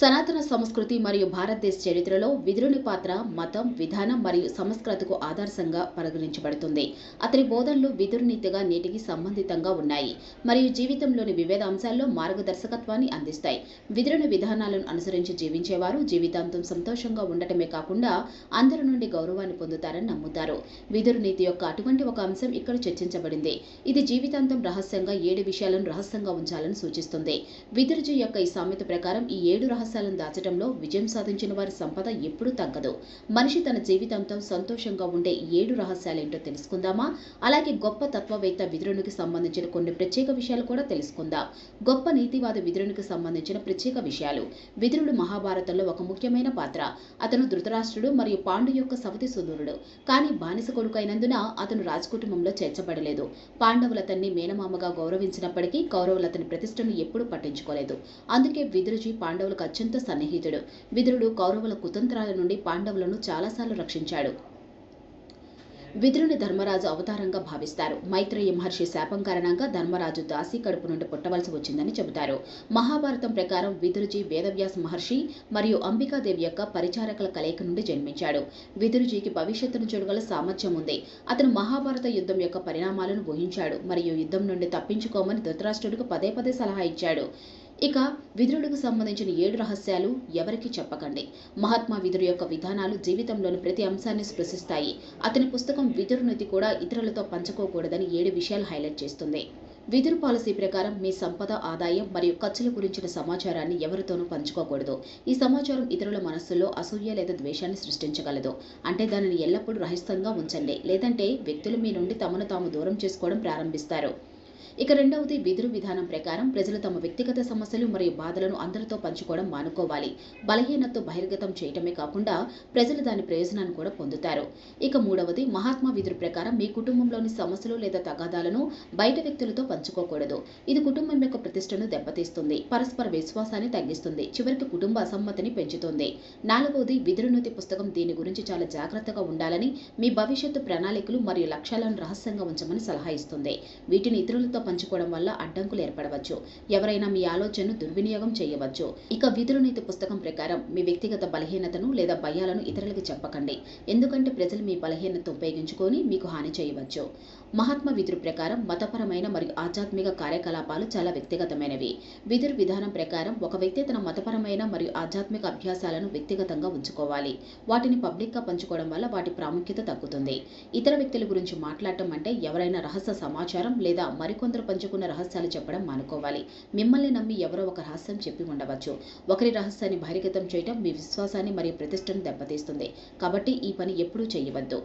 సనాతన సంస్కృతి మరియు భారతదేశ చరిత్రలో విదురుని పాత్ర మతం విధానం మరియు సంస్కృతికు ఆదర్శంగా పరిగణించబడుతుంది. అతని బోధనలు విదురునీతిగా నేటికి సంబంధితంగా ఉన్నాయి మరియు జీవితంలోని వివిధ అంశాల్లో మార్గదర్శకత్వాన్ని అందిస్తాయి. విదురుని విధానాలను అనుసరించి జీవించేవారు జీవితాంతం సంతోషంగా ఉండటమే కాకుండా అందరి నుండి గౌరవాన్ని పొందుతారని నమ్ముతారు. విదురు నీతి యొక్క అటువంటి ఒక అంశం ఇక్కడ చర్చించబడింది. ఇది జీవితాంతం రహస్యంగా ఏడు విషయాలను రహస్యంగా ఉంచాలని సూచిస్తుంది. విదురుజీ యొక్క ఈ సామెత ప్రకారం ఈ ఏడు రహస్యాలను దాచడంలో విజయం సాధించిన వారి సంపద ఎప్పుడూ తగ్గదు. మనిషి తన జీవితంతో సంతోషంగా ఉండే ఏడు ఏడు రహస్యాలేంటో తెలుసుకుందామా? అలాగే గొప్ప తత్వవేత్త విదురునికి సంబంధించిన కొన్ని ప్రత్యేక విషయాలు కూడా తెలుసుకుందాం. గొప్ప నీతివాద విదురునికి సంబంధించిన ప్రత్యేక విషయాలు. విదురుడు మహాభారతంలో ఒక ముఖ్యమైన పాత్ర. అతను ధృతరాష్ట్రుడు మరియు పాండు యొక్క సవతి సుదూరుడు. కానీ బానిస కొడుకైనందున అతను రాజకుటుంబంలో చేర్చబడలేదు. పాండవులు అతన్ని మేనమామగా గౌరవించినప్పటికీ కౌరవులు అతని ప్రతిష్టను ఎప్పుడూ పట్టించుకోలేదు. అందుకే విదురుజీ పాండవులకు అత్యంత సన్నిహితుడు. విదురుడు కౌరవుల కుతంత్రాల నుండి పాండవులను చాలాసార్లు రక్షించాడు. విదురుని ధర్మరాజు అవతారంగా భావిస్తారు. మైత్రేయ మహర్షి శాపం కారణంగా ధర్మరాజు దాసి కడుపు నుండి పుట్టవలసి వచ్చిందని చెబుతారు. మహాభారతం ప్రకారం విదురుజీ వేదవ్యాస మహర్షి మరియు అంబికాదేవి యొక్క పరిచారకుల కలయిక నుండి జన్మించాడు. విదురుజీకి భవిష్యత్తును చూడగల సామర్థ్యం ఉంది. అతను మహాభారత యుద్ధం యొక్క పరిణామాలను ఊహించాడు మరియు యుద్ధం నుండి తప్పించుకోమని ధృతరాష్ట్రుడికి పదే పదే సలహా ఇచ్చాడు. ఇక విదురుడికి సంబంధించిన ఏడు రహస్యాలు ఎవరికి చెప్పకండి. మహాత్మా విదురు యొక్క విధానాలు జీవితంలోని ప్రతి అంశాన్ని స్పృశిస్తాయి. అతని పుస్తకం విదురునీతి కూడా ఇతరులతో పంచుకోకూడదని ఏడు విషయాలు హైలైట్ చేస్తుంది. విదురు పాలసీ ప్రకారం మీ సంపద ఆదాయం మరియు ఖర్చుల గురించిన సమాచారాన్ని ఎవరితోనూ పంచుకోకూడదు. ఈ సమాచారం ఇతరుల మనస్సులో అసూయ లేదా ద్వేషాన్ని సృష్టించగలదు. అంటే దానిని ఎల్లప్పుడూ రహస్యంగా ఉంచండి. లేదంటే వ్యక్తులు మీ నుండి తమను తాము దూరం చేసుకోవడం ప్రారంభిస్తారు. ఇక రెండవది విధులు విధానం ప్రకారం ప్రజలు తమ వ్యక్తిగత సమస్యలు మరియు బాధలను అందరితో పంచుకోవడం మానుకోవాలి. బలహీనతతో బహిర్గతం చేయటమే కాకుండా ప్రజలు దాని ప్రయోజనాన్ని కూడా పొందుతారు. ఇక మూడవది మహాత్మా విధుల ప్రకారం మీ కుటుంబంలోని సమస్యలు లేదా తగాదాలను బయట వ్యక్తులతో పంచుకోకూడదు. ఇది కుటుంబం యొక్క ప్రతిష్టను దెబ్బతీస్తుంది. పరస్పర విశ్వాసాన్ని తగ్గిస్తుంది. చివరికి కుటుంబ అసమ్మతిని పెంచుతుంది. నాలుగవది విధురునీతి పుస్తకం దీని గురించి చాలా జాగ్రత్తగా ఉండాలని మీ భవిష్యత్తు ప్రణాళికలు మరియు లక్ష్యాలను రహస్యంగా ఉంచమని సలహా ఇస్తుంది. వీటిని ఇతరులతో పంచుకోవడం వల్ల అడ్డంకులు ఏర్పడవచ్చు. ఎవరైనా మీ ఆలోచనను దుర్వినియోగం చేయవచ్చు. ఇక విధులనీతి పుస్తకం ప్రకారం మీ వ్యక్తిగత బలహీనతను లేదా భయాలను ఇతరులకు చెప్పకండి. ఎందుకంటే ప్రజలు మీ బలహీనత ఉపయోగించుకొని మీకు హాని చేయవచ్చు. మహాత్మా విధులు ప్రకారం మతపరమైన మరియు ఆధ్యాత్మిక కార్యకలాపాలు చాలా వ్యక్తిగతమైనవి. విధులు విధానం ప్రకారం ఒక వ్యక్తి తన మతపరమైన మరియు ఆధ్యాత్మిక అభ్యాసాలను వ్యక్తిగతంగా ఉంచుకోవాలి. వాటిని పబ్లిక్గా పంచుకోవడం వల్ల వాటి ప్రాముఖ్యత తగ్గుతుంది. ఇతర వ్యక్తుల గురించి మాట్లాడటం అంటే ఎవరైనా రహస్య సమాచారం లేదా మరికొందరు పంచుకున్న రహస్యాలు చెప్పడం మానుకోవాలి. మిమ్మల్ని నమ్మి ఎవరో ఒక రహస్యం చెప్పి ఉండవచ్చు. ఒకరి రహస్యాన్ని బహిర్గతం చేయడం మీ విశ్వాసాన్ని మరియు ప్రతిష్టను దెబ్బతీస్తుంది. కాబట్టి ఈ పని ఎప్పుడూ చేయవద్దు.